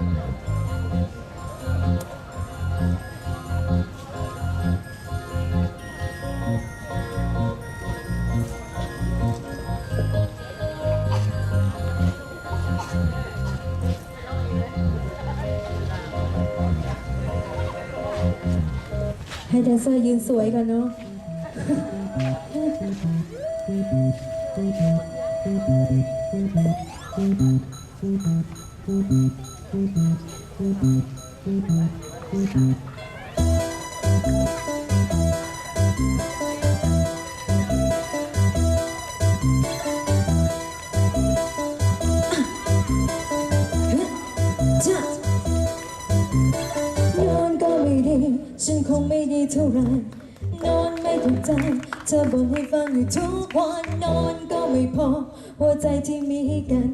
ให้แดนเซอร์ยืนสวยก่อนเนาะ จะนอนก็ไม่ดี ฉันคงไม่ดีเท่าไหรนอนไม่ถูกใจ เธอบ่นให้ฟังอยู่ทุกวัน นอนก็ไม่พอหัวใจที่มีกัน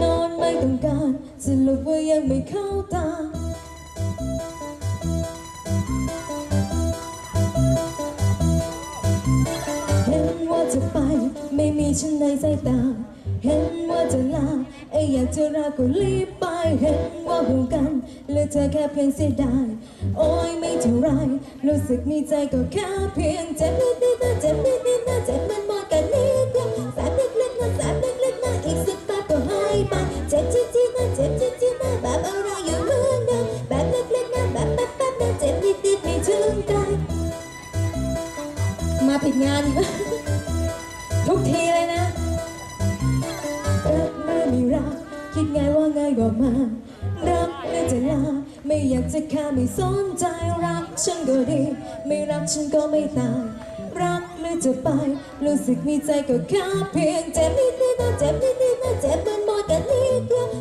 นอนไม่ต้องการสรุปว่ายังไม่เข้าตา เห็นว่าจะไปไม่มีฉันในสายตา เห็นว่าจะลาไออยากจะลาก็รีบไปเห็นว่าห่วงกันเหลือเธอแค่เพียงเสียดายโอ้ยไม่เท่าไรรู้สึกมีใจก็แค่เพียงเจ็บนิดนิดนะเจ็บนิดนิดนะเจ็บมันหมด ถึงตายมาผิดงานอีกแล้วทุกทีเลยนะรักเมื่อม่รักคิดไงว่าไงบอกมารักเมื่อจะลาไม่อยากจะฆ่าไม่สนใจรักฉันก็ดี ไม่รักฉันก็ไม่ตายรักหรือจะไป รู้สึกมีใจก็แค่เพียงเจ็บนิดนิดนะเจ็บนิดนิดนะเจ็บมันหมดกันนิดเดียว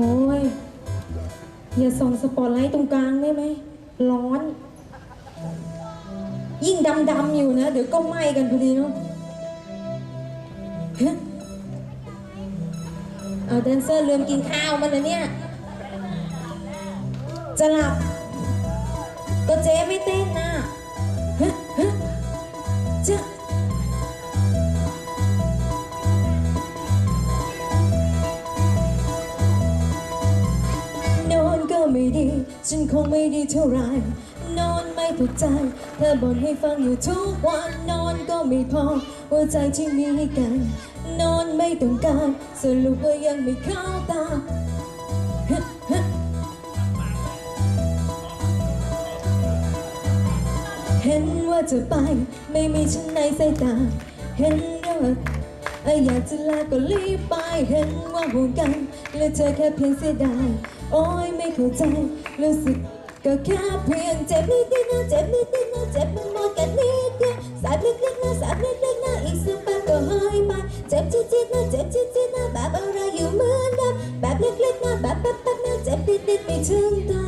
โอ้ย อย่าส่องสปอตไลท์ตรงกลางได้ไหม ร้อน ยิ่งดำๆอยู่นะ เดี๋ยวก็ไหม้กันพอดีเนาะเฮ้ยเอาแดนเซอร์ลืมกินข้าวมันนะเนี่ย จะหลับก็เจ๊ไม่เต้นนะ ฉันคงไม่ดีเท่าไรนอนไม่ถูกใจ เธอบ่นให้ฟังอยู่ทุกวันนอนก็ไม่พอหัวใจที่มีให้กัน นอนไม่ต้องการสรุปว่ายังไม่เข้าตาเห็นว่าจะไป ไม่มีฉันในสายตา เห็นว่าอยากจะลาก็รีบไป เห็นว่าห่วงกันเหลือเธอแค่เพียงเสียดาย โอ้ยไม่เข้าใจรู้สึกก็แค่เพียงเจ็บนิดนิดนะเจ็บนิดนิดนะเจ็บมันมากกันนิดเดียวสาบเล็กๆนะแสบเล็กๆนะอีกสักแป๊บก็หายไปเจ็บจี๊ดๆนะเจ็บจี๊ดๆนะแบบอะไรอยู่เหมือนเดิมแบบเล็กๆนะแบบแป๊บๆนะเจ็บนิดๆไม่ถึงตาย